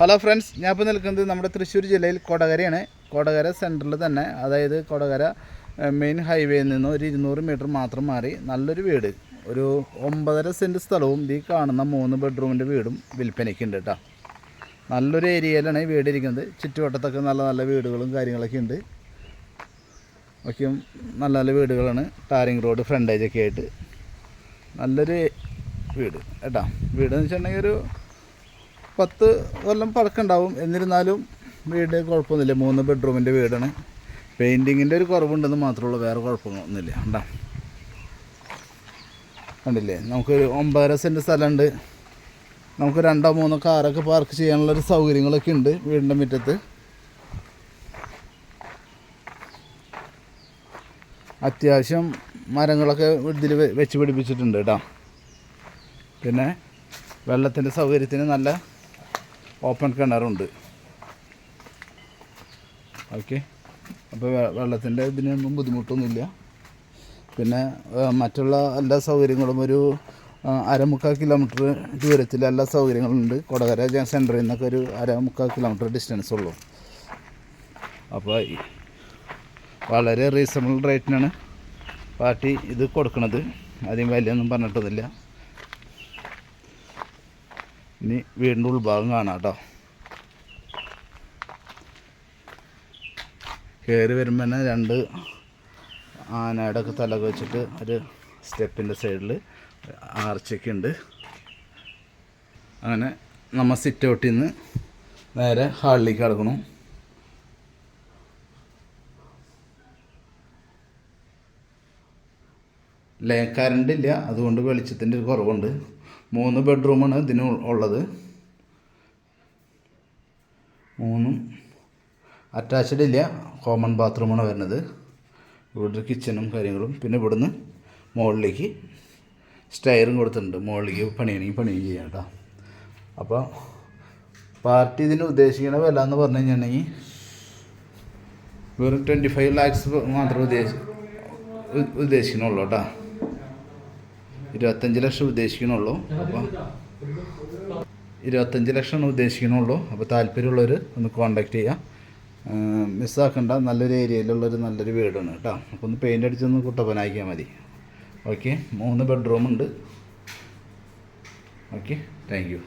Hello friends ഞാൻ ഇപ്പോൾ നിൽക്കുന്നത് നമ്മുടെ തൃശ്ശൂർ ജില്ലയിൽ കൊടകരയാണ്. കൊടകര സെന്ററിൽ തന്നെ അതായത് കൊടകര മെയിൻ ഹൈവേയിൽ നിന്ന് ഒരു ഇരുന്നൂറ് മീറ്റർ മാത്രം മാറി നല്ലൊരു വീട്. ഒരു ഒമ്പതര സെന്റ് സ്ഥലവും ഈ കാണുന്ന മൂന്ന് ബെഡ്റൂമിന്റെ വീടും വിൽപ്പനയ്ക്കുണ്ട് കേട്ടോ. നല്ലൊരു ഏരിയയിലാണ് ഈ വീട് ഇരിക്കുന്നത്. ചുറ്റുവട്ടത്തൊക്കെ നല്ല നല്ല വീടുകളും കാര്യങ്ങളൊക്കെ ഉണ്ട്. ഒക്കെ നല്ല നല്ല വീടുകളാണ്. ടാരിങ് റോഡ് ഫ്രണ്ടേജൊക്കെ ആയിട്ട് നല്ലൊരു വീട് കേട്ടോ. വീട് എന്ന് വെച്ചിട്ടുണ്ടെങ്കിൽ ഒരു പത്ത് കൊല്ലം പഴക്കമുണ്ടാവും. എന്നിരുന്നാലും വീട് കുഴപ്പമൊന്നുമില്ല. മൂന്ന് ബെഡ്റൂമിന്റെ വീടാണ്. പെയിന്റിങ്ങിന്റെ ഒരു കുറവുണ്ടെന്ന് മാത്രമേ ഉള്ളൂ. വേറെ കുഴപ്പമൊന്നുമില്ല കണ്ടോ? കണ്ടില്ലേ? നമുക്കൊരു ഒമ്പതര സെന്റ് സ്ഥലമുണ്ട്. നമുക്ക് രണ്ടോ മൂന്നോ കാറൊക്കെ പാർക്ക് ചെയ്യാനുള്ളൊരു സൗകര്യങ്ങളൊക്കെ ഉണ്ട് വീടിന്റെ മുറ്റത്ത്. അത്യാവശ്യം മരങ്ങളൊക്കെ ഇതിൽ വെച്ച് പിടിപ്പിച്ചിട്ടുണ്ട് കേട്ടോ. പിന്നെ വെള്ളത്തിന്റെ സൗകര്യത്തിന് നല്ല ഓപ്പൺ കിണറുണ്ട്. ഓക്കെ. അപ്പോൾ വെള്ളത്തിന്റെ ഇതിനൊന്നും ബുദ്ധിമുട്ടൊന്നുമില്ല. പിന്നെ മറ്റുള്ള എല്ലാ സൗകര്യങ്ങളും ഒരു അരമുക്കാൽ കിലോമീറ്റർ ദൂരത്തിൽ എല്ലാ സൗകര്യങ്ങളുണ്ട്. കൊടകര സെന്ററിൽ നിന്നൊക്കെ ഒരു അരമുക്കാൽ കിലോമീറ്റർ ഡിസ്റ്റൻസ് ഉള്ളൂ. അപ്പോൾ വളരെ റീസണബിൾ റേറ്റിനാണ് പാർട്ടി ഇത് കൊടുക്കുന്നത് അധികം വിലയൊന്നും പറഞ്ഞിട്ടൊന്നുമില്ല. ഇനി വീടിന്റെ ഉൾഭാഗം കാണാം കേട്ടോ. കയറി വരുമ്പോൾ തന്നെ രണ്ട് ആനയുടെ ഒക്കെ തലൊക്കെ വെച്ചിട്ട് ഒരു സ്റ്റെപ്പിന്റെ സൈഡിൽ ആർച്ചൊക്കെ ഉണ്ട്. അങ്ങനെ നമ്മൾ സിറ്റ് ഔട്ടിൽ നിന്ന് നേരെ ഹാളിലേക്ക് കിടക്കണം. ലേ കറണ്ട് ഇല്ല അതുകൊണ്ട് വെളിച്ചത്തിന്റെ ഒരു കുറവുണ്ട്. മൂന്ന് ബെഡ്റൂമാണ് ഇതിന് ഉള്ളത്. മൂന്നും അറ്റാച്ച്ഡ് ഇല്ല. കോമൺ ബാത്റൂമാണ് വരുന്നത്. ഇവിടെ കിച്ചണും കാര്യങ്ങളും. പിന്നെ ഇവിടുന്ന് മുകളിലേക്ക് സ്റ്റയറും കൊടുത്തിട്ടുണ്ട്. മുകളിലേക്ക് പണിയണമെങ്കിൽ പണിയും ചെയ്യാം കേട്ടോ. അപ്പോൾ പാർട്ടി ഇതിന് ഉദ്ദേശിക്കുന്ന വില എന്ന് പറഞ്ഞു കഴിഞ്ഞിട്ടുണ്ടെങ്കിൽ വെറും ട്വന്റി ഫൈവ് ലാക്സ് മാത്രമേ ഉദ്ദേശി ഉ- ഉദ്ദേശിക്കണുള്ളൂ കേട്ടോ. ഇരുപത്തഞ്ച് ലക്ഷം ഉദ്ദേശിക്കണുള്ളൂ. അപ്പോൾ ഇരുപത്തഞ്ച് ലക്ഷമാണ് ഉദ്ദേശിക്കണുള്ളൂ. അപ്പോൾ താല്പര്യമുള്ളവർ ഒന്ന് കോണ്ടാക്ട് ചെയ്യാം. മിസ്സാക്കണ്ട നല്ലൊരു ഏരിയയിലുള്ളൊരു നല്ലൊരു വീടാണ് കേട്ടോ. അപ്പോൾ ഒന്ന് പെയിന്റ് അടിച്ചൊന്ന് കുട്ടപ്പനാക്കിയാൽ മതി. ഓക്കെ മൂന്ന് ബെഡ്റൂം ഉണ്ട്. Okay thank you